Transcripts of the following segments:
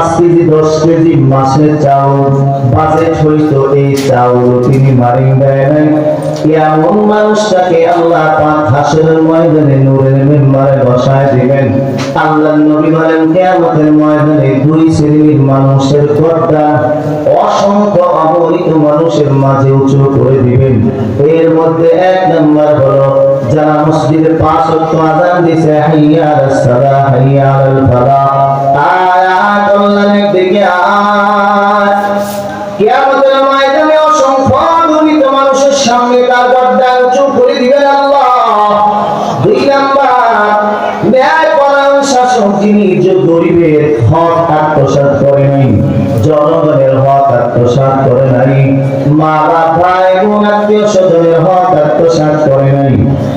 পাঁচ কেজি, দশ কেজি মাসের চাউল বাজেট হইতো এই চাউল তিনি মারিং দেয় নাই। এমন মানুষটাকে আল্লাহ পাক হাসরের ময়দানে নূরের মেম্বারে বসায় দিবেন। আল্লাহ নবী বলেন, কিয়ামতের ময়দানে দুই শ্রেণির মানুষের গর্দা অসংখ্য অগণিত মানুষের মাঝে উঁচু করে দিবেন। এর মধ্যে এক নাম্বার হলো যারা মসজিদে পাঁচ ওয়াক্ত আযান দিছে হাইয়া আলাস সালাহ হাইয়া তার গর্দা উঁচু নাই, জনগণের হক আত্মসাৎ করে নাই মা ভাই বোন আত্মীয় স্বজনের হক আত্মসাৎ করে নাই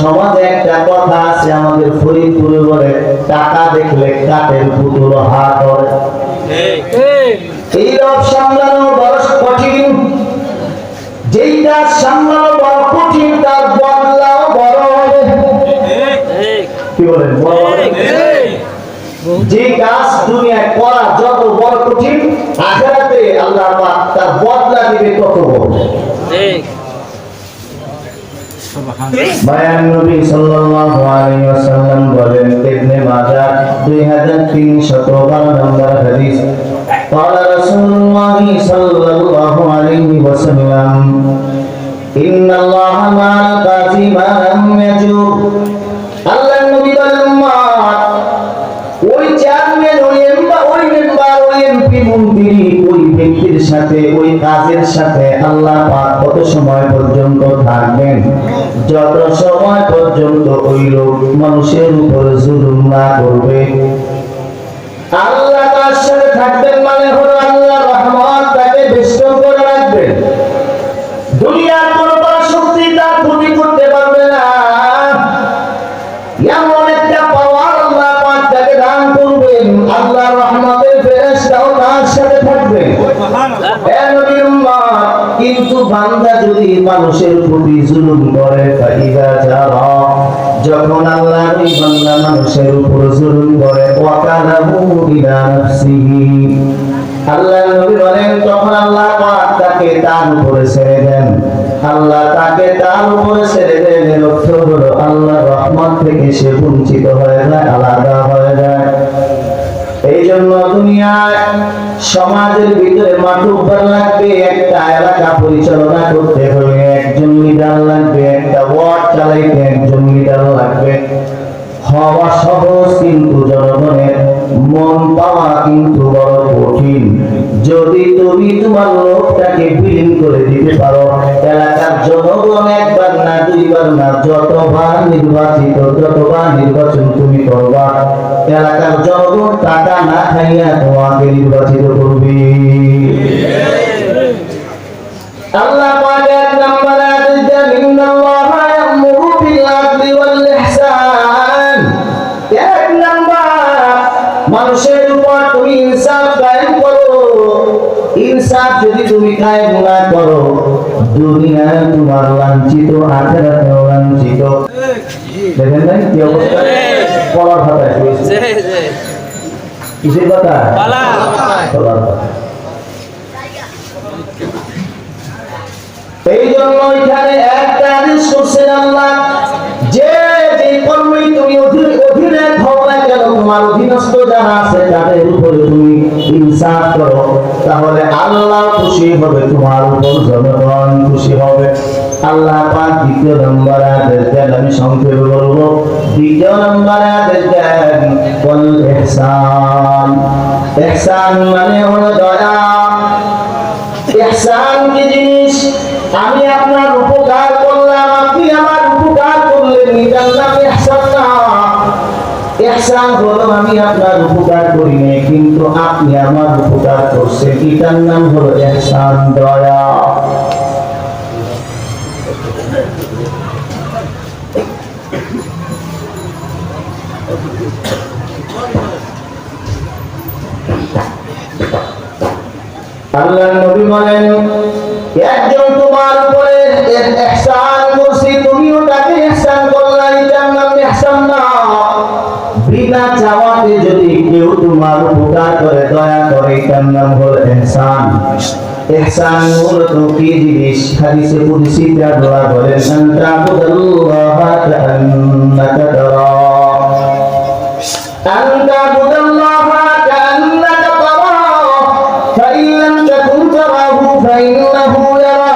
সমাজে একটা কথা আছে, আমাদের ফরিদপুরে বলে, টাকা দেখলে কাঠের পুতুল হাত করে এই রব সামলানো বড় কঠিন। যেই কাজ সামলানো বড় কঠিন, তার বদলাও বড় হবে। কি বলেন যে কাজ দুনিয়ায় করা যত বড় কঠিন, আখেরাতে আল্লাহ পাক তার বদলা দিবে তত বড়। বায়ান নবী সাল্লাল্লাহু আলাইহি ওয়াসাল্লাম বলেন ইবনে মাজাহ 2312 নম্বর হাদিস قال رسول الله صلى الله عليه وسلم إن الله مع القاسي ما لم يجور আল্লাহ নবী বলেন উম্মত ওই চেয়ারম্যান ওই এমবা ওই মেম্বার ওই এমপি মন্ত্রী ওই ব্যক্তির সাথে ওই কাজের সাথে আল্লাহ পাক কত সময় পর্যন্ত থাকবেন যত সময় পর্যন্ত ওই লোক মানুষের উপর জুলুম না করবে। আল্লাহ তার সাথে থাকবেন মানে হলো আল্লাহ রহমত তাকে বেষ্টন করে রাখবেন। দুনিয়ার কোন শক্তি তার ক্ষতি করতে পারবে না। এমন একটা পাওয়ার আল্লাহ পাক তাকে দান করবেন। আল্লাহ রহমতের ফেরেশতাও তার সাথে থাকবে কিন্তু বান্দা যদি মানুষের প্রতি জুলুম যখন আল্লাহ মানুষের উপর করে ওয়াকালাহু আল্লাহ নবী বলেন, তখন আল্লাহ পাক তাকে তার উপরে ছেড়ে দেন। আল্লাহ তাকে তার উপরে ছেড়ে দেন এর অর্থ হলো আল্লাহ থেকে সে বঞ্চিত হয়ে যায়, আলাদা হয়ে যায়। এই জন্য দুনিয়ায় সমাজের ভিতরে মাতুব্বার লাগবে, একটা এলাকা পরিচালনা করতে হলে লিডার লাগবে, একটা ওয়ার্ড চালাইতে একজন লিডার লাগবে। হওয়া সহজ কিন্তু জনগণের মন পাওয়া কিন্তু বড় কঠিন। যদি তুমি তোমার লোকটাকে বিলীন করে দিতে পারো, এলাকার জনগণ একবার না দুইবার না যতবার নির্বাচিত, যতবার নির্বাচন তুমি করবা, এলাকার জনগণ টাকা না খাইয়া তোমাকে নির্বাচিত করবে। আল্লাহ এক এক নাম্বার মানুষের উপর তুমি ইনসাফ কায়েম করো। ইনসাফ যদি তুমি কায়েম না করো। দুনিয়ায় তোমার লাঞ্ছিত আখেরাতেও লাঞ্ছিত। দেখেন নাই কি অবস্থা? কথা কিসের কথা পড়ার কথা এই জন্য এখানে একটা আদেশ করছেন আল্লাহ, যে যে কর্মই তুমি অধীন হও না কেন, তোমার অধীনস্থ যারা আছে, তাদের উপরে তুমি ইনসাফ করো। তাহলে আল্লাহ খুশি হবে, তোমার উপর জনগণ খুশি হবে। আল্লাহ পাক দ্বিতীয় নম্বর আদেশ দেন, আমি সংক্ষেপে বলব। দ্বিতীয় নম্বর আদেশ দেন কোন ইহসান ইহসান মানে হলো দয়া। ইহসান কি জিনিস? আমি আপনার উপকার করলাম আপনি আমার উপকার করলেন এটার নাম ইহসান না ইহসান হলো আমি আপনার উপকার করি নাই কিন্তু আপনি আমার উপকার করছেন এটার নাম হলো ইহসান দয়া আল্লাহ নবী বলেন একজন তোমার উপরে ইহসান করছে তুমিও তাকে ইহসান করলা এটার নাম ইহসান না বিনা চাওয়াতে যদি কেউ তোমার উপকার করে দয়া করে এটার নাম হলো ইহসান ইহসান মূলত কি জিনিস হাদিসে কুদসিতে আল্লাহ বলেন আনতা আবুদাল্লাহ কাআন্নাকা তারা أن تعبد الله كأنك تراه فإن لم تكن تراه فإنه يراك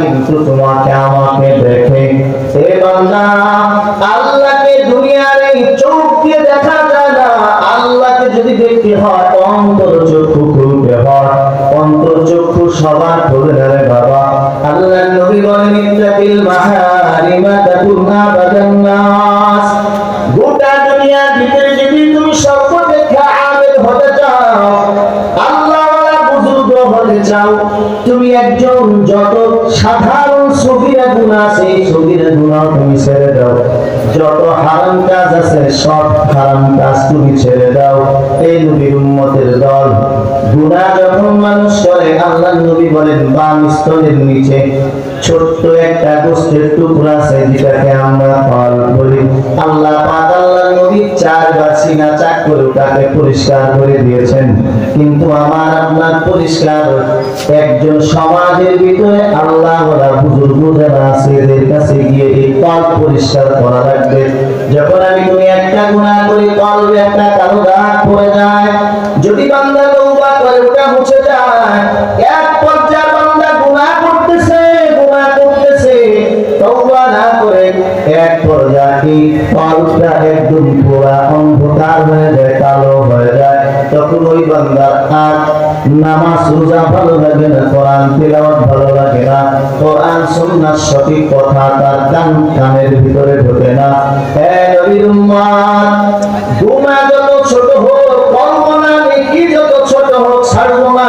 কিন্তু তোমাকে আমাকে দেখে। এ বান্দা, আল্লাহকে দুনিয়ার এই চোখ দিয়ে দেখা যায় না। আল্লাহকে যদি দেখতে হয়, অন্তর চক্ষু খুলতে হয়। অন্তর চক্ষু সবার খুলে দেবে বাবা। আল্লাহ নবী বলেন, ইত্তাকিল মাহারিমা তাকুনা বাদান্নাস গোটা দুনিয়ার ভিতরে যদি তুমি সর্ব দেখা আবেদ হতে চাও আল্লাহ বুজুর্গ হতে চাও, তুমি একজন যত সাধারণ সগিরা গুনাহ সেই এই গুনাহ তুমি ছেড়ে দাও। যত হারাম কাজ আছে, সব হারাম কাজ তুমি ছেড়ে দাও। এই নবীর উম্মতের দল গুনাহ যখন মানুষ করে, আল্লাহ নবী বলেন, বাম স্তরের নিচে ছোট্ট একটা গোষ্ঠের টুকরা আছে, যেটাকে আমরা ফল বলি। আল্লাহ পাক আল্লাহ নবী চারবার সিনা চাক করে ওটাকে পরিষ্কার করে দিয়েছেন। কিন্তু আমার আপনার পরিষ্কার একজন সমাজের ভিতরে আল্লাহ ওরা বুজুর্গ যারা আছে এদের কাছে গিয়ে এই কল পরিষ্কার করা লাগবে। যখন আমি তুমি একটা গুণা করি কলবে একটা কালো দাগ পড়ে যায়। যদি বান্দা তৌবা মুছে যায়। এক পর্যায়ে বান্দা গুনাহ করতেছে গুনাহ করতেছে। তওবা না করে এক পর্যায়ে কলটা একদম পুরা অন্ধকার হয়ে যায়, কালো হয়ে যায়। তখন ওই বান্দার আর নামাজ রোজা ভালো লাগে না, কোরআন তেলাওয়াত ভালো লাগে না। কোরআন সুন্নাহ সঠিক কথা তার কান কানের ভিতরে ঢোকে না। হে নবীর উম্মত গুনাহ যত ছোট হোক, কল্পনা নেকি যত ছাড়বো না।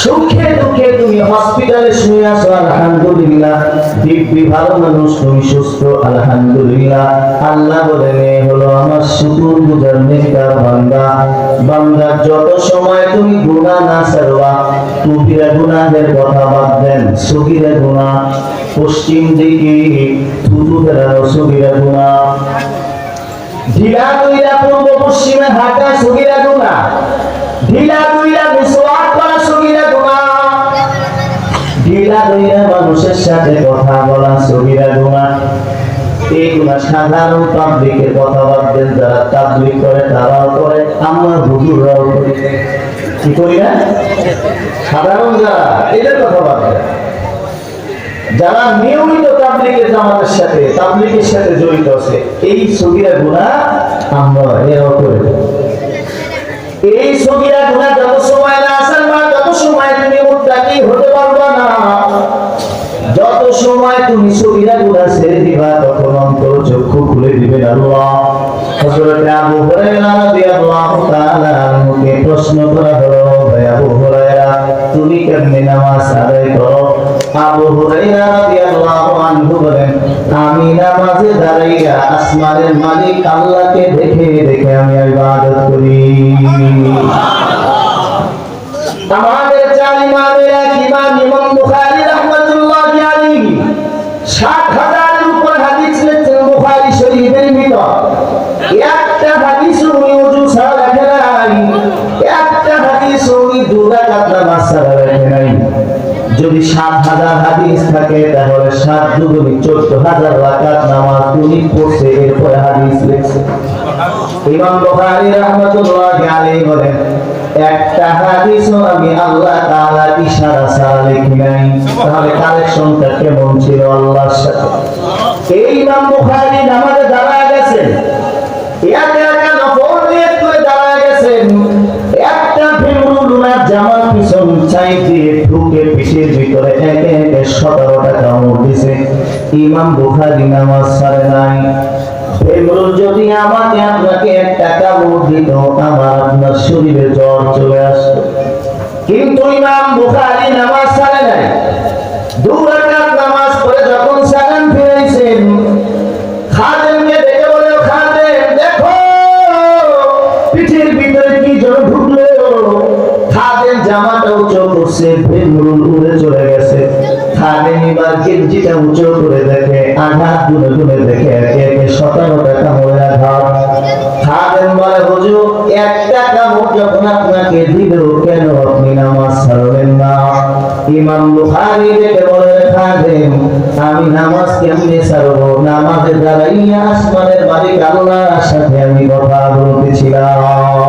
সুখে দুঃখে তুমি হসপিটালে শুয়ে আছো, আলহামদুলিল্লাহ। দিব্যি ভালো মানুষ, তুমি সুস্থ, আলহামদুলিল্লাহ। আল্লাহ বলেন এ হলো আমার শুকুর গুজার নেককার বান্দা। বান্দা যত সময় তুমি গুনাহ না ছাড়বা কবিরা গুনাহের কথা বাদ দেন সগিরা গুনাহ। পশ্চিম দিকে থুতু ফেরানো সগিরা গুনাহ। ঢিলা কইরা পূর্ব পশ্চিমে হাঁটা সগিরা গুনাহ। ঢিলা মিসওয়াক করা ঢিলা কইরা মানুষের সাথে কথা বলা সাধারণ পাবলিকের যারা তাবলিক করে তারাও করে কি করি না? সাধারণ যারা, এদের কথা বাদ যারা নিয়মিত তাবলিগের জামাতের সাথে তাবলিগের সাথে জড়িত আছে, এই গুনাহ আমরা এরাও করে। এই সগিরা গুনাহ যত সময় না আসার মা তত সময় তুমি মুত্তাকি হতে পারবা না, যত সময় তুমি সগিরা গুনাহ ছেড়ে দিবা, তখন অন্তর চক্ষু খুলে দিবেন আল্লাহ। তুমি কেমনে নামাজ আদায় করো? আবু হুরায়রা বলেন আমি নামাজে দাঁড়াইয়া আসমানের মালিক আল্লাহকে দেখে দেখে আমি ইবাদত করি। আমাদের চার ইমামের এক ইমাম ইমাম বুখারী রাহমাতুল্লাহি আলাইহি, সাত হাজারের উপর হাদিস লিখছেন বুখারী শরীফের ভিতর। একটা হাদিস উনি ওযু ছাড়া লেখে নাই, একটা হাদিস উনি দুরা কাতলা মাছ ছাড়া লেখে নাই। যদি সাত হাজার হাদিস থাকে, তাহলে সাত দুগুণি চোদ্দ হাজার রাকাত নামাজ তুমি পড়ছে, এরপরে হাদিস লিখছে। ইমাম বুখারী রাহমাতুল্লাহি আলাইহি বলেন, একটা আমি আল্লাহ তাআলা ইশারা ছাড়া লিখি নাই। তাহলে কালেকশনটা কেমন ছিল আল্লাহর সাথে? এই ইমাম বুখারী নামাজে দাঁড়ায় গেছেন ইয়াতে নফল নিয়ত করে দাঁড়ায় গেছেন। একটা ফিরুল জামাত পিঠের ভিতরে একে একে সতেরোটা কামড় দিছে। ইমাম বুখারি নামাজ ছাড়ে নাই। যদি আমাকে আপনাকে একটা কামড় দিত, আমার আপনার শরীরে জ্বর চলে আসতো। কিন্তু ইমাম বুখারি নামাজ ছাড়ে নাই। দু রাকাত নামাজ পড়ে যখন সালাম ফিরাইছেন করছে উড়ে চলে গেছে। এবার গেঞ্জিটা উঁচু করে দেখে, আঘাত দেখে একে একে আঘাত। বলে একটা কামড় যখন আপনাকে কেন আপনি নামাজ ছাড়লেন না? ইমাম বুখারী থেকে বলে খাদেম আমি নামাজ কেমনে ছাড়বো? নামাজে দাঁড়াইয়া আসমানের মালিক আল্লাহর সাথে আমি কথা বলতেছিলাম।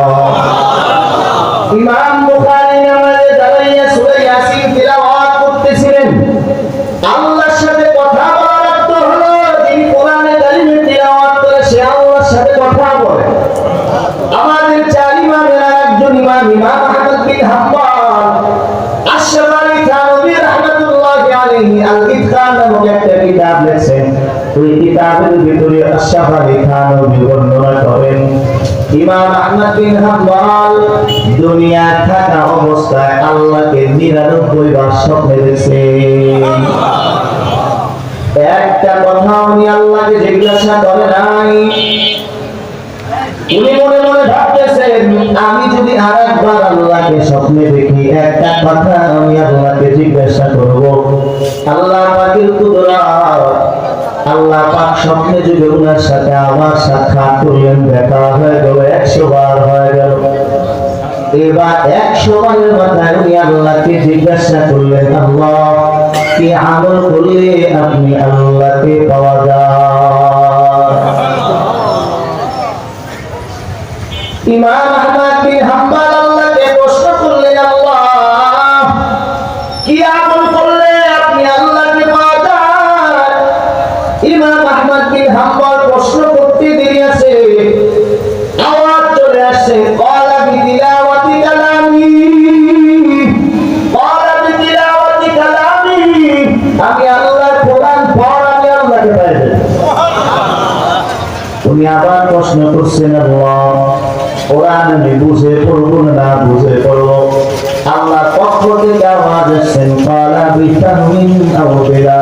কিতাব ওই কিতাবের ভিতরে আশরাফি থানভী বর্ণনা করেন, ইমাম আহমদ বিন হাম্বল, দুনিয়া থাকা অবস্থায় আল্লাহকে নিরানব্বই বার স্বপ্নে দেখছে একটা কথা উনি আল্লাহকে জিজ্ঞাসা করে নাই। উনি মনে মনে আমি যদি আরেকবার আল্লাহকে স্বপ্নে দেখি, একটা কথা আমি আল্লাহকে জিজ্ঞাসা করব। আল্লাহ পাকের কুদরত, আল্লাহ পাক স্বপ্নে যদি ওনার সাথে আমার সাক্ষাৎ করলেন দেখা হয়ে গেল, একশো বার হয়ে গেল। এবার একশো বারের মাথায় উনি আল্লাহকে জিজ্ঞাসা করলেন, আল্লাহ, কি আমল করলে আপনি আল্লাহকে পাওয়া যায়? ইমাম আহমদ বিন হাম্বল আল্লাহকে প্রশ্ন করলেন আল্লাহ কি আমল করলে আপনি আল্লাহকে পাওয়া যায় ইমাম আহমদ বিন হাম্বল প্রশ্ন করতে দেরি আছে। আওয়াজ চলে আসছে ক্বালা বিতিলাওয়াতি কালামি। ক্বালা বিতিলাওয়াতি কালামি। আমি আল্লাহর কোরআন পড় আমি আল্লাহকে পাই উনি আবার প্রশ্ন করছেন আল্লাহ কোরআন বুঝে পড়ব না বুঝে পড়ব। আল্লাহ পক্ষ থেকে আওয়াজ এসছেন কালা বিতাহমিন আও বিলা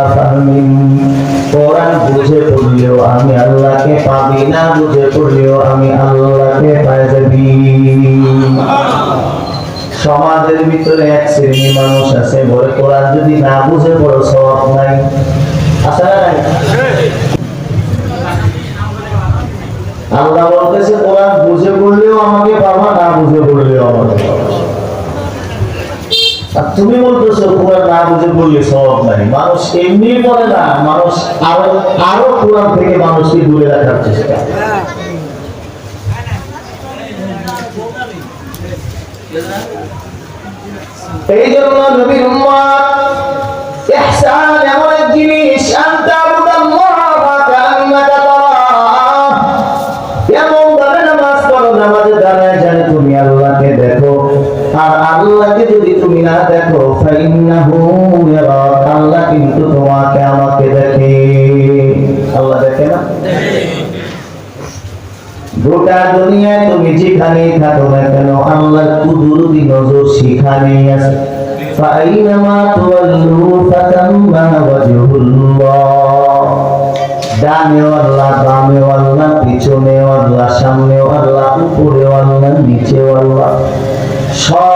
কোরআন বুঝে পড়লেও আমি আল্লাহকে পাবি, না বুঝে পড়লেও আমি আল্লাহকে পাই যাবি। সমাজের ভিতরে এক শ্রেণি মানুষ আছে, বলে কোরআন যদি না বুঝে পড়ো সব নাই। নাই? আল্লাহ বলতেছে কোরআন বুঝে পড়লেও আমাকে পাবা, না বুঝে পড়লেও আমাকে আর তুমি বলতেছো কোরআন না বুঝে পড়লে সব নাই। মানুষ এমনি বলে না, মানুষ আরও আরও কোরআন থেকে মানুষকে দূরে রাখার চেষ্টা। এই জন্য নবীর উম্মত ইহসান এমন এক জিনিস আনতা আল্লাহকে যদি তুমি না দেখো আল্লাহ কিন্তু তোমাকে আমাকে দেখে। আল্লাহ দেখে না? গোটা দুনিয়ায় তুমি যেখানেই থাকো না কেন, আল্লাহর কুদরতি নজর সেখানেই আছে। আল্লাহ। সব